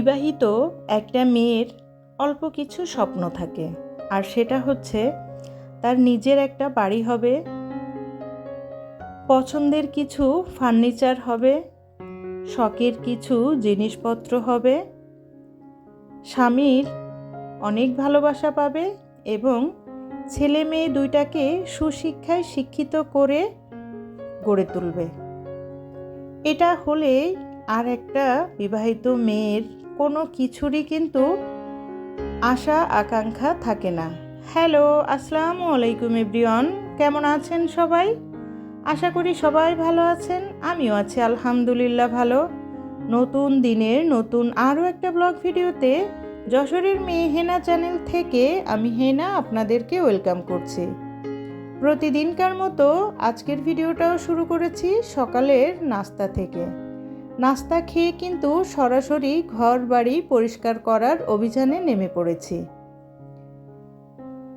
বিবাহিত একটা মেয়ের অল্প কিছু স্বপ্ন থাকে। আর সেটা হচ্ছে, তার নিজের একটা বাড়ি হবে, পছন্দের কিছু ফার্নিচার হবে, শখের কিছু জিনিসপত্র হবে, স্বামীর অনেক ভালোবাসা পাবে এবং ছেলে মেয়ে দুইটাকে সুশিক্ষায় শিক্ষিত করে গড়ে তুলবে। এটা হলে আর একটা বিবাহিত মেয়ের কোনো কিছুরই কিন্তু আশা, আকাঙ্ক্ষা থাকে না। হ্যালো, আসসালামু আলাইকুম এভরিওয়ান। কেমন আছেন সবাই? আশা করি সবাই ভালো আছেন। আমিও আছি আলহামদুলিল্লাহ ভালো। নতুন দিনের নতুন আরও একটা ব্লগ ভিডিওতে যশোরের মেয়ে হেনা চ্যানেল থেকে আমি হেনা আপনাদেরকে ওয়েলকাম করছি। প্রতিদিনকার মতো আজকের ভিডিওটাও শুরু করেছি সকালের নাস্তা থেকে। নাস্তা খেয়ে কিন্তু সরাসরি ঘর বাড়ি পরিষ্কার করার অভিযানে নেমে পড়েছি।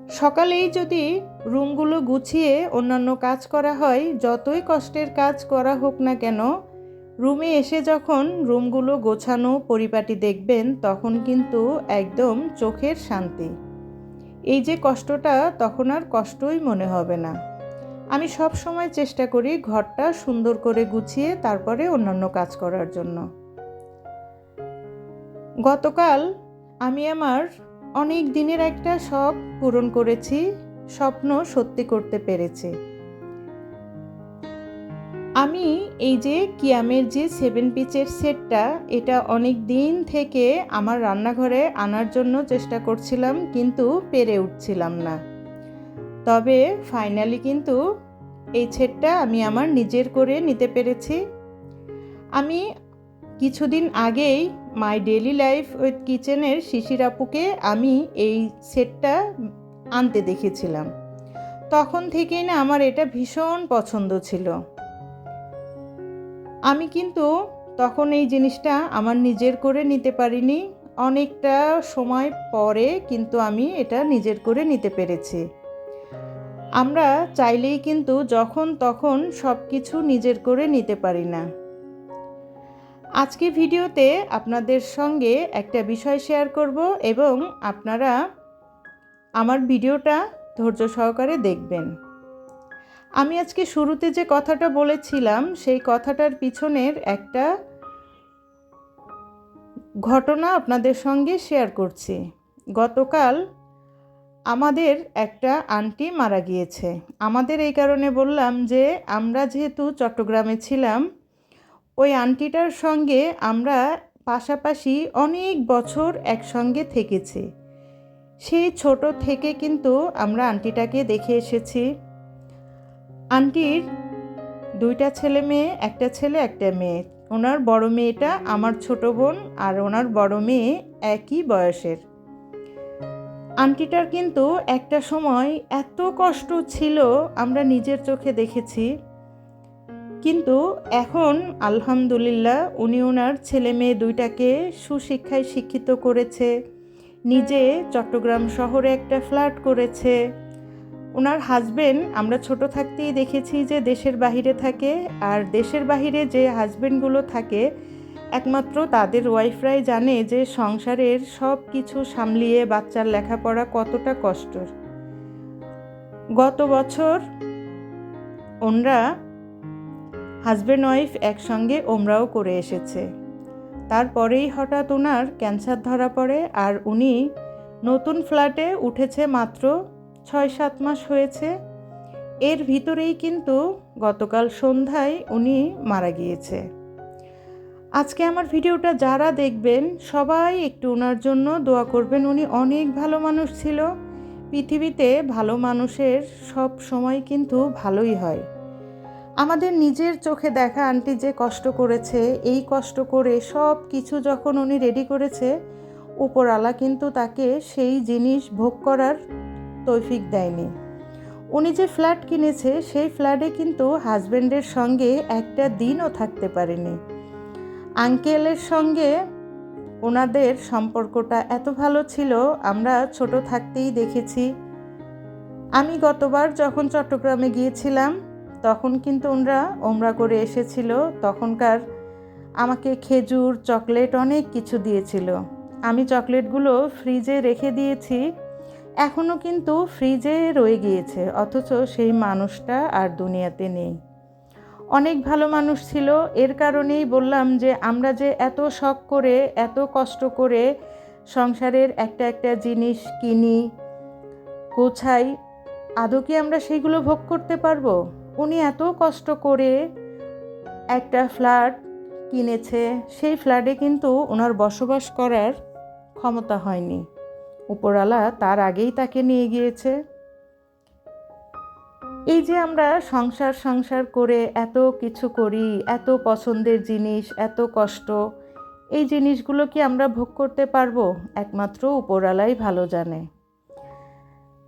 সকালেই যদি রুমগুলো গুছিয়ে অন্যান্য কাজ করা হয়, যতই কষ্টের কাজ করা হোক না কেন, রুমে এসে যখন রুমগুলো গোছানো পরিপাটি দেখবেন, তখন কিন্তু একদম চোখের শান্তি। এই যে কষ্টটা, তখন আর কষ্টই মনে হবে না। আমি সব সময় চেষ্টা করি ঘরটা সুন্দর করে গুছিয়ে তারপরে অন্যান্য কাজ করার জন্য। গতকাল আমি আমার অনেক দিনের একটা শখ পূরণ করেছি, স্বপ্ন সত্যি করতে পেরেছি। আমি এই যে কিয়ামের যে সেভেন পিচের সেটটা, এটা অনেক দিন থেকে আমার রান্নাঘরে আনার জন্য চেষ্টা করছিলাম, কিন্তু পেরে উঠছিলাম না। তবে ফাইনালি কিন্তু এই সেটটা আমি আমার নিজের করে নিতে পেরেছি। আমি কিছুদিন আগেই মাই ডেলি লাইফ উইথ কিচেনের শিশির আপুকে আমি এই সেটটা আনতে দেখেছিলাম। তখন থেকেই না আমার এটা ভীষণ পছন্দ ছিল। আমি কিন্তু তখন এই জিনিসটা আমার নিজের করে নিতে পারিনি। অনেকটা সময় পরে কিন্তু আমি এটা নিজের করে নিতে পেরেছি। আমরা চাইলেই কিন্তু যখন তখন সব কিছু নিজের করে নিতে পারি না। আজকে ভিডিওতে আপনাদের সঙ্গে একটা বিষয় শেয়ার করব এবং আপনারা আমার ভিডিওটা ধৈর্য সহকারে দেখবেন। আমি আজকে শুরুতে যে কথাটা বলেছিলাম, সেই কথাটার পিছনের একটা ঘটনা আপনাদের সঙ্গে শেয়ার করছি। গতকাল আমাদের একটা আন্টি মারা গিয়েছে। আমাদের এই কারণে বললাম যে, আমরা যেহেতু চট্টগ্রামে ছিলাম, ওই আন্টিটার সঙ্গে আমরা পাশাপাশি অনেক বছর একসঙ্গে থেকেছি। সেই ছোট থেকে কিন্তু আমরা আন্টিটাকে দেখে এসেছি। আন্টির দুইটা ছেলে মেয়ে, একটা ছেলে, একটা মেয়ে। ওনার বড় মেয়েটা আমার ছোট বোন আর ওনার বড় মেয়ে একই বয়সের। আন্টিটার কিন্তু একটা সময় এত কষ্ট ছিল আমরা নিজের চোখে দেখেছি। কিন্তু এখন আলহামদুলিল্লাহ উনি ওনার ছেলে মেয়ে দুইটাকে সুশিক্ষায় শিক্ষিত করেছে, নিজে চট্টগ্রাম শহরে একটা ফ্ল্যাট করেছে। ওনার হাজবেন্ড আমরা ছোট থাকতেই দেখেছি যে দেশের বাহিরে থাকে আর দেশের বাহিরে যে হাজবেন্ডগুলো থাকে একমাত্র তাদের ওয়াইফরাই জানে যে সংসারের সব কিছু সামলিয়ে বাচ্চার লেখাপড়া কতটা কষ্টর। গত বছর ওনরা হাজব্যান্ড ওয়াইফ একসঙ্গে ওমরাও করে এসেছে। তারপরেই হঠাৎ ওনার ক্যান্সার ধরা পড়ে আর উনি নতুন ফ্ল্যাটে উঠেছে মাত্র ছয় সাত মাস হয়েছে। এর ভিতরেই কিন্তু গতকাল সন্ধ্যায় উনি মারা গিয়েছে। আজকে আমার ভিডিওটা যারা দেখবেন, সবাই একটু ওনার জন্য দোয়া করবেন। উনি অনেক ভালো মানুষ ছিল। পৃথিবীতে ভালো মানুষের সব সময় কিন্তু ভালোই হয়। আমাদের নিজের চোখে দেখা আন্টি যে কষ্ট করেছে, এই কষ্ট করে সব কিছু যখন উনি রেডি করেছে, উপরওয়ালা কিন্তু তাকে সেই জিনিস ভোগ করার তৌফিক দেয়নি। উনি যে ফ্ল্যাট কিনেছে, সেই ফ্ল্যাটে কিন্তু হাজব্যান্ডের সঙ্গে একটা দিনও থাকতে পারেনি। আঙ্কেলের সঙ্গে ওনাদের সম্পর্কটা এত ভালো ছিল, আমরা ছোট থাকতেই দেখেছি। আমি গতবার যখন চট্টগ্রামে গিয়েছিলাম, তখন কিন্তু ওনারা ওমরা করে এসেছিল, তখনকার আমাকে খেজুর, চকলেট অনেক কিছু দিয়েছিল। আমি চকলেটগুলো ফ্রিজে রেখে দিয়েছি এখনও কিন্তু ফ্রিজে রয়ে গিয়েছে, অথচ সেই মানুষটা আর দুনিয়াতে নেই। অনেক ভালো মানুষ ছিল। এর কারণেই বললাম যে, আমরা যে এত শখ করে, এত কষ্ট করে সংসারের একটা একটা জিনিস কিনি, গোছাই, আদৌ কি আমরা সেইগুলো ভোগ করতে পারব? উনি এত কষ্ট করে একটা ফ্ল্যাট কিনেছে। সেই ফ্ল্যাটে কিন্তু ওনার বসবাস করার ক্ষমতা হয়নি। উপরালা তার আগেই তাকে নিয়ে গিয়েছে। এই যে আমরা সংসার সংসার করে এত কিছু করি, এত পছন্দের জিনিস, এত কষ্ট, এই জিনিসগুলো কি আমরা ভোগ করতে পারব? একমাত্র উপরালাই ভালো জানে।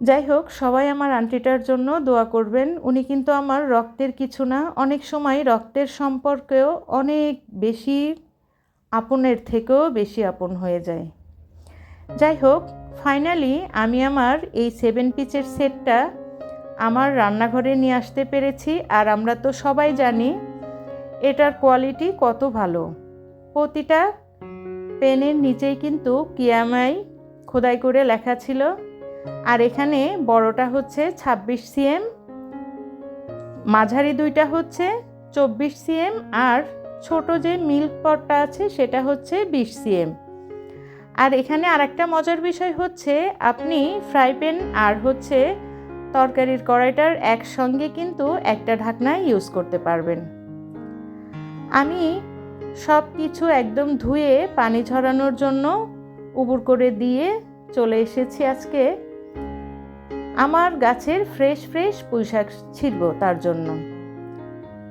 যাই হোক, সবাই আমার আন্টিটার জন্য দোয়া করবেন। উনি কিন্তু আমার রক্তের কিছু না। অনেক সময় রক্তের সম্পর্কেও অনেক বেশি আপনের থেকেও বেশি আপন হয়ে যায়। যাই হোক ফাইনালি আমি আমার এই সেভেন পিচের সেটটা আমার রান্নাঘরে নিয়ে আসতে পেরেছি আর আমরা তো সবাই জানি এটার কোয়ালিটি কত ভালো। প্রতিটা পেনের নিচেই কিন্তু কিয়ামাই খোদাই করে লেখা ছিল। আর এখানে বড়টা হচ্ছে ছাব্বিশ সিএম, মাঝারি দুইটা হচ্ছে চব্বিশ সিএম আর ছোট যে মিল্ক পটটা আছে সেটা হচ্ছে বিশ সিএম। আর এখানে আরেকটা মজার বিষয় হচ্ছে আপনি ফ্রাই প্যান আর হচ্ছে তরকারির কড়াইটার একসঙ্গে কিন্তু একটা ঢাকনা ইউজ করতে পারবেন। আমি সব কিছু একদম ধুয়ে পানি ঝরানোর জন্য উবুর করে দিয়ে চলে এসেছি আজকে। আমার গাছের ফ্রেশ ফ্রেশ পুঁইশাক ছিড়ব তার জন্য।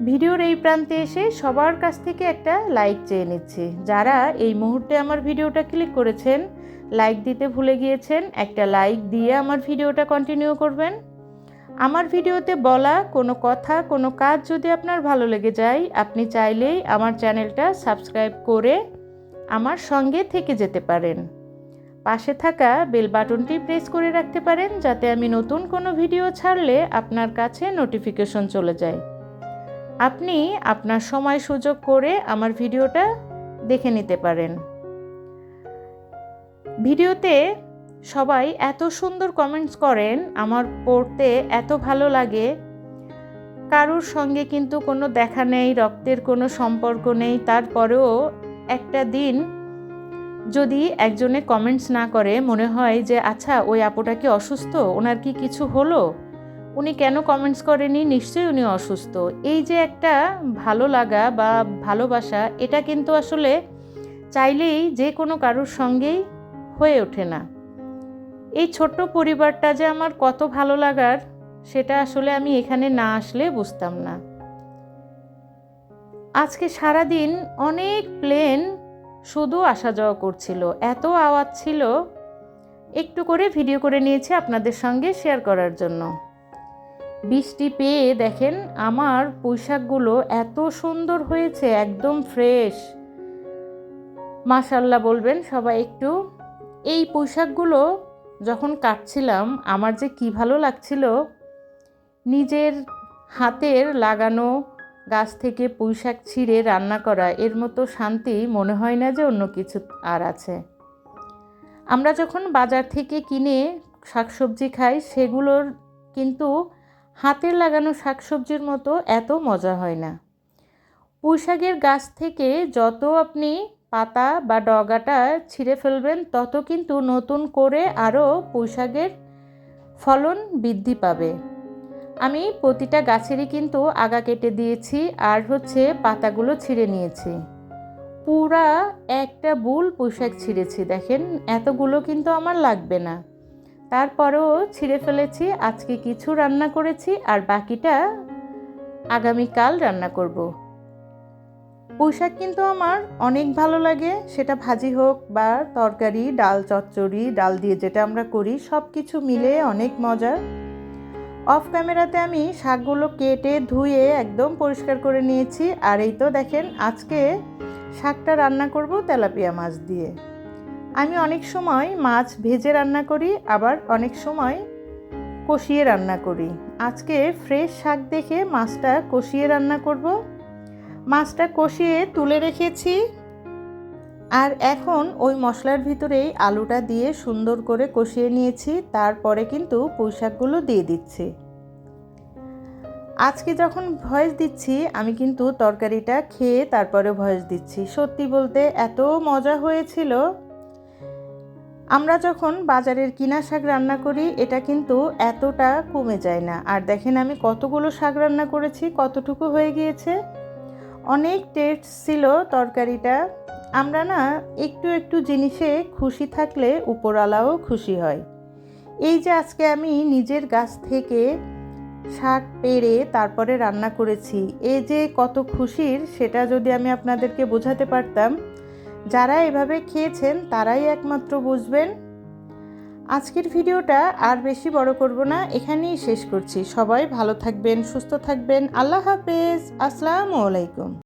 ভিডিওর এই প্রান্তে এসে সবার কাছ থেকে একটা লাইক চেয়ে নিচ্ছি। যারা এই মুহূর্তে আমার ভিডিওটা ক্লিক করেছেন লাইক দিতে ভুলে গিয়েছেন, একটা লাইক দিয়ে আমার ভিডিওটা কন্টিনিউ করবেন। আমার ভিডিওতে বলা কোনো কথা, কোনো কাজ যদি আপনার ভালো লেগে যায়, আপনি চাইলেই আমার চ্যানেলটা সাবস্ক্রাইব করে আমার সঙ্গে থেকে যেতে পারেন। পাশে থাকা বেল বাটনটি প্রেস করে রাখতে পারেন, যাতে আমি নতুন কোনো ভিডিও ছাড়লে আপনার কাছে নোটিফিকেশন চলে যায়। আপনি আপনার সময় সুযোগ করে আমার ভিডিওটা দেখে নিতে পারেন। ভিডিওতে সবাই এত সুন্দর কমেন্টস করেন, আমার পড়তে এত ভালো লাগে। কারোর সঙ্গে কিন্তু কোনো দেখা নেই, রক্তের কোনো সম্পর্ক নেই। তারপরেও একটা দিন যদি একজনে কমেন্টস না করে, মনে হয় যে আচ্ছা ওই আপুটা কি অসুস্থ? ওনার কি কিছু হলো? উনি কেন কমেন্টস করেনি? নিশ্চয়ই উনি অসুস্থ। এই যে একটা ভালো লাগা বা ভালোবাসা, এটা কিন্তু আসলে চাইলেই যে কোনো কারোর সঙ্গেই হয়ে ওঠে না। এই ছোট্ট পরিবারটা যে আমার কত ভালো লাগার, সেটা আসলে আমি এখানে না আসলে বুঝতাম না। আজকে সারা দিন অনেক প্লেন শুধু আসা যাওয়া করছিল। এত আওয়াজ ছিল, একটু করে ভিডিও করে নিয়েছি আপনাদের সঙ্গে শেয়ার করার জন্য। বৃষ্টি পেয়ে দেখেন আমার পোশাকগুলো এত সুন্দর হয়েছে, একদম ফ্রেশ। মাশাল্লাহ বলবেন সবাই একটু এই পোশাকগুলো যখন কাটছিলাম, আমার যে কি ভালো লাগছিল, নিজের হাতের লাগানো গাছ থেকে পুঁইশাক ছিঁড়ে রান্না করা, এর মতো শান্তি মনে হয় না যে অন্য কিছু আর আছে। আমরা যখন বাজার থেকে কিনে শাকসবজি খাই, সেগুলোর কিন্তু হাতের লাগানো শাকসবজির মতো এত মজা হয় না। পুঁইশাকের গাছ থেকে যত আপনি পাতা বা ডগাটা ছিঁড়ে ফেলবেন, তত কিন্তু নতুন করে আরও পুঁইশাকের ফলন বৃদ্ধি পাবে। আমি প্রতিটা গাছেরই কিন্তু আগা কেটে দিয়েছি আর হচ্ছে পাতাগুলো ছিঁড়ে নিয়েছি। পুরা একটা বুল পোশাক ছিঁড়েছি, দেখেন, এতগুলো কিন্তু আমার লাগবে না। তারপরেও ছিঁড়ে ফেলেছি, আজকে কিছু রান্না করেছি আর বাকিটা আগামীকাল রান্না করব। পোশাক কিন্তু আমার অনেক ভালো লাগে। সেটা ভাজি হোক বা তরকারি, ডাল চচ্চড়ি, ডাল দিয়ে যেটা আমরা করি সব কিছু মিলে অনেক মজার। অফ ক্যামেরাতে আমি শাকগুলো কেটে ধুয়ে একদম পরিষ্কার করে নিয়েছি। আর এই তো দেখেন, আজকে শাকটা রান্না করব তেলাপিয়া মাছ দিয়ে। আমি অনেক সময় মাছ ভেজে রান্না করি, আবার অনেক সময় কষিয়ে রান্না করি। আজকে ফ্রেশ শাক দেখে মাছটা কষিয়ে রান্না করব। মাছটা কষিয়ে তুলে রেখেছি। আর এখন ওই মশলার ভিতরেই আলুটা দিয়ে সুন্দর করে কষিয়ে নিয়েছি। তারপরে কিন্তু পুঁইশাকগুলো দিয়ে দিচ্ছি। আজকে যখন ভয়েস দিচ্ছি, আমি কিন্তু তরকারিটা খেয়ে তারপরে ভয়েস দিচ্ছি। সত্যি বলতে এত মজা হয়েছিল। আমরা যখন বাজারের কিনা শাক রান্না করি, এটা কিন্তু এতটা কমে যায় না। আর দেখেন আমি কতগুলো শাক রান্না করেছি, কতটুকু হয়ে গিয়েছে। অনেক টেস্ট ছিল তরকারিটা। আমরা না একটু একটু জিনিসে খুশি থাকলে উপরওয়ালাও খুশি হয়। এই যে আজকে আমি নিজের গাছ থেকে শাক পেরে তারপরে রান্না করেছি এই যে কত খুশির সেটা যদি আমি আপনাদেরকে বোঝাতে পারতাম, যারা এভাবে খেয়েছেন তারাই একমাত্র বুঝবেন আজকের ভিডিওটা আর বেশি বড় করব না, এখানেই শেষ করছি। সবাই ভালো থাকবেন, সুস্থ থাকবেন। আল্লাহ হাফেজ। আসসালামু আলাইকুম।